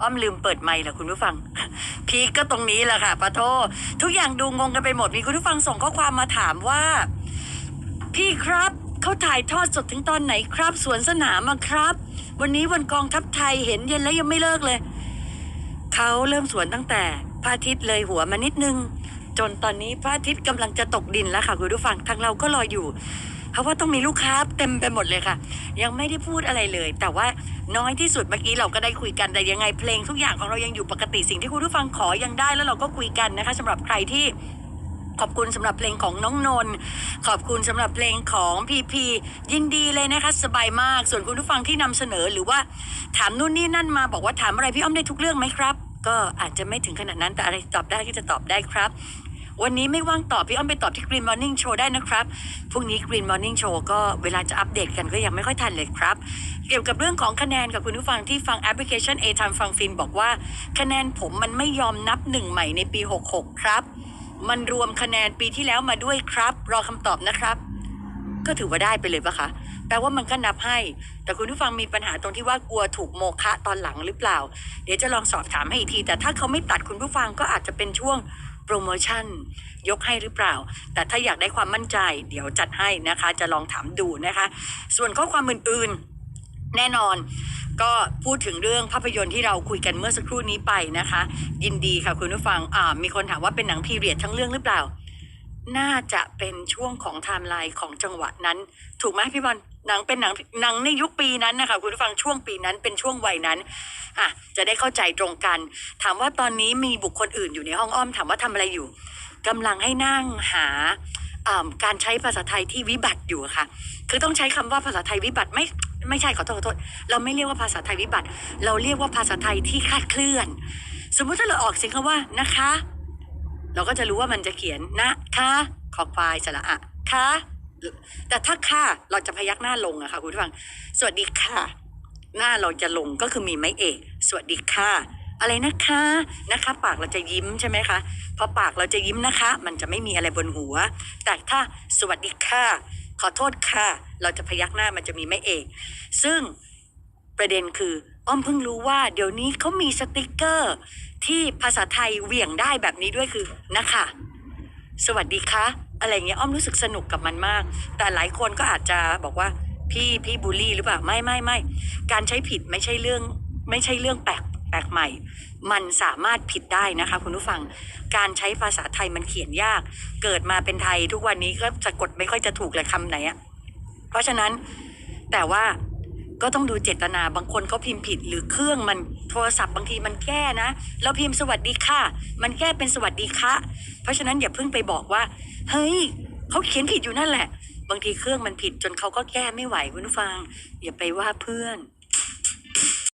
อ้อมลืมเปิดไมค์เหรอคุณผู้ฟัง พีคก็ตรงนี้แหละค่ะปะโททุกอย่างดูงงกันไปหมดมีคุณผู้ฟังส่งข้อความมาถามว่า พี่ครับเขาถ่ายทอดสดถึงตอนไหนครับ สวนสนามอะครับ วันนี้วันกองทัพไทยเห็นเย็นแล้วยังไม่เลิกเลยเขาเริ่มสวนตั้งแต่พระอาทิตย์เลยหัวมานิดนึง จนตอนนี้พระอาทิตย์กำลังจะตกดินแล้วค่ะคุณผู้ฟังทางเราก็รออยู่ เพราะว่าต้องมีลูกค้าเต็มไปหมดเลยค่ะ ยังไม่ได้พูดอะไรเลย แต่ว่า น้อยที่สุดเมื่อกี้เราก็ได้คุยกันแต่ยังไงเพลงทุกอย่างของเรายังอยู่ปกติสิ่งที่คุณผู้ฟังขอยังได้แล้วเราก็คุยกันนะคะสำหรับใครที่ขอบคุณสำหรับเพลงของน้องนนท์ขอบคุณสำหรับเพลงของพีพียินดีเลยนะคะสบายมาก ส่วนคุณผู้ฟังที่นำเสนอหรือว่าถามนู่นนี่นั่นมาบอกว่าถามอะไรพี่อ้อมได้ทุกเรื่องไหมครับ ก็อาจจะไม่ถึงขนาดนั้นแต่อะไรตอบได้ก็จะตอบได้ครับ วันนี้ไม่ว่างตอบพี่อ้อมไปตอบที่ Green Morning Show ได้นะครับ พรุ่งนี้ Green Morning Show ก็เวลาจะอัปเดตกันก็ยังไม่ค่อยทันเลยครับ เกี่ยวกับเรื่องของคะแนนกับคุณผู้ฟังที่ฟังแอปพลิเคชัน A Time ฟังฟินบอกว่า คะแนนผมมันไม่ยอมนับหนึ่งใหม่ในปี 66 ครับ มันรวมคะแนนปีที่แล้วมาด้วยครับ รอคำตอบนะครับ ก็ถือว่าได้ไปเลยปะคะแปลว่ามันก็นับให้ แต่คุณผู้ฟังมีปัญหาตรงที่ว่ากลัวถูกโมฆะตอนหลังหรือเปล่า เดี๋ยวจะลองสอบถามให้อีกที แต่ถ้าเขาไม่ตัดคุณผู้ฟังก็อาจจะเป็นช่วง โปรโมชั่นยกให้หรือเปล่า แต่ถ้าอยากได้ความมั่นใจ เดี๋ยวจัดให้นะคะ จะลองถามดูนะคะ ส่วนข้อความอื่นๆ แน่นอนก็พูดถึงเรื่องภาพยนตร์ที่เราคุยกันเมื่อสักครู่นี้ไปนะคะ ยินดีค่ะคุณผู้ฟังมีคนถามว่าเป็นหนังพีเรียดทั้งเรื่องหรือเปล่า น่าจะเป็นช่วงของไทม์ไลน์ของจังหวะนั้น ถูกไหมพี่บอลหนังเป็นหนังหนังในยุคปีนั้นนะคะคุณผู้ฟังช่วงปีนั้นเป็นช่วงวัยนั้นอะจะได้เข้าใจตรงกัน ถามว่าตอนนี้มีบุคคลอื่นอยู่ในห้องอ้อมถามว่าทำอะไรอยู่กำลังให้นั่งหาการใช้ภาษาไทยที่วิบัติอยู่ค่ะ คือต้องใช้คำว่าภาษาไทยวิบัติไม่ไม่ใช่ขอโทษขอโทษ เราไม่เรียกว่าภาษาไทยวิบัติ เราเรียกว่าภาษาไทยที่คลาดเคลื่อน สมมุติถ้าเราออกเสียงคำว่านะคะ เราก็จะรู้ว่ามันจะเขียนนะคะขอควายสระอะคะแต่ถ้าค่ะเราจะพยักหน้าลงอะค่ะคุณผู้ฟัง สวัสดีค่ะ หน้าเราจะลงก็คือมีไม้เอก สวัสดีค่ะ อะไรนะคะนะคะ ปากเราจะยิ้มใช่ไหมคะพอปากเราจะยิ้มนะคะ มันจะไม่มีอะไรบนหัว แต่ถ้าสวัสดีค่ะ ขอโทษค่ะ เราจะพยักหน้ามันจะมีไม้เอก ซึ่งประเด็นคืออ้อมเพิ่งรู้ว่าเดี๋ยวนี้เขามีสติกเกอร์ ที่ภาษาไทยเหวี่ยงได้แบบนี้ด้วยคือนะคะ สวัสดีคะอะไรเงี้ยอ้อมรู้สึกสนุกกับมันมาก แต่หลายคนก็อาจจะบอกว่าพี่พี่บูลลี่หรือเปล่าไม่ไม่ไม่การใช้ผิดไม่ใช่เรื่องไม่ใช่เรื่องแปลกแปลกใหม่ มันสามารถผิดได้นะคะคุณผู้ฟัง การใช้ภาษาไทยมันเขียนยาก เกิดมาเป็นไทยทุกวันนี้ก็สะกดไม่ค่อยจะถูกเลยคำไหนอะเพราะฉะนั้นแต่ว่า ก็ต้องดูเจตนาบางคนเขาพิมพ์ผิดหรือเครื่องมันโทรศัพท์บางทีมันแก้นะเราพิมพ์สวัสดีค่ะ มันแก้เป็นสวัสดีค่ะ เพราะฉะนั้นอย่าเพิ่งไปบอกว่า เฮ้ยเขาเขียนผิดอยู่นั่นแหละ บางทีเครื่องมันผิดจนเขาก็แก้ไม่ไหวคุณผู้ฟัง อย่าไปว่าเพื่อน